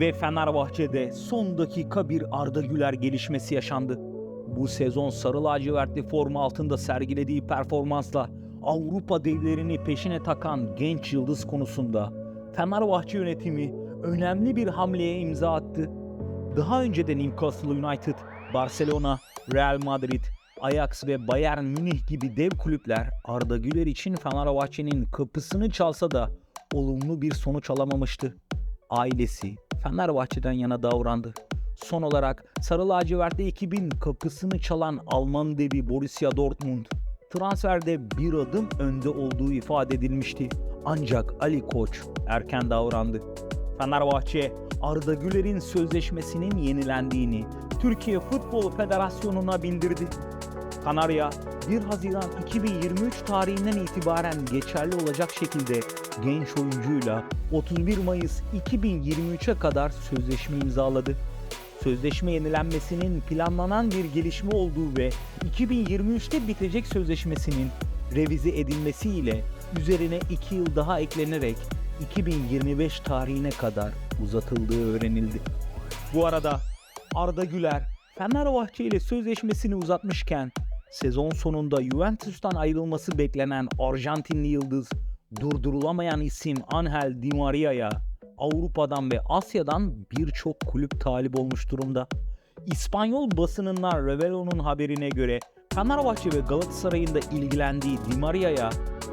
Ve Fenerbahçe'de son dakika bir Arda Güler gelişmesi yaşandı. Bu sezon sarı lacivertli forma altında sergilediği performansla Avrupa devlerini peşine takan genç yıldız konusunda Fenerbahçe yönetimi önemli bir hamleye imza attı. Daha önce de Newcastle United, Barcelona, Real Madrid, Ajax ve Bayern Münih gibi dev kulüpler Arda Güler için Fenerbahçe'nin kapısını çalsa da olumlu bir sonuç alamamıştı. Ailesi Fenerbahçe'den yana davrandı. Son olarak Sarı Lacivertli ekibin kapısını çalan Alman devi Borussia Dortmund transferde bir adım önde olduğu ifade edilmişti. Ancak Ali Koç erken davrandı. Fenerbahçe Arda Güler'in sözleşmesinin yenilendiğini Türkiye Futbol Federasyonu'na bildirdi. Kanarya 1 Haziran 2023 tarihinden itibaren geçerli olacak şekilde genç oyuncuyla 31 Mayıs 2023'e kadar sözleşme imzaladı. Sözleşme yenilenmesinin planlanan bir gelişme olduğu ve 2023'te bitecek sözleşmesinin revize edilmesiyle üzerine 2 yıl daha eklenerek 2025 tarihine kadar uzatıldığı öğrenildi. Bu arada Arda Güler Fenerbahçe ile sözleşmesini uzatmışken sezon sonunda Juventus'tan ayrılması beklenen Arjantinli yıldız durdurulamayan isim Angel Di Maria'ya Avrupa'dan ve Asya'dan birçok kulüp talip olmuş durumda. İspanyol basınından Revelo'nun haberine göre Fenerbahçe ve Galatasaray'ın da ilgilendiği Di Maria'ya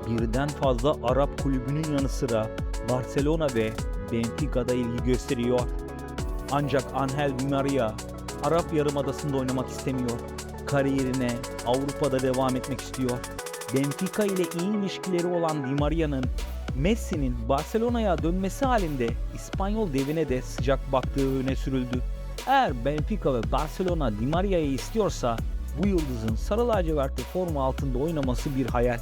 birden fazla Arap kulübünün yanı sıra Barcelona ve Benfica'da ilgi gösteriyor. Ancak Angel Di Maria Arap Yarımadası'nda oynamak istemiyor. Kariyerine Avrupa'da devam etmek istiyor. Benfica ile iyi ilişkileri olan Di Maria'nın Messi'nin Barcelona'ya dönmesi halinde İspanyol devine de sıcak baktığı öne sürüldü. Eğer Benfica ve Barcelona Di Maria'yı istiyorsa bu yıldızın sarı lacivertli forma altında oynaması bir hayal.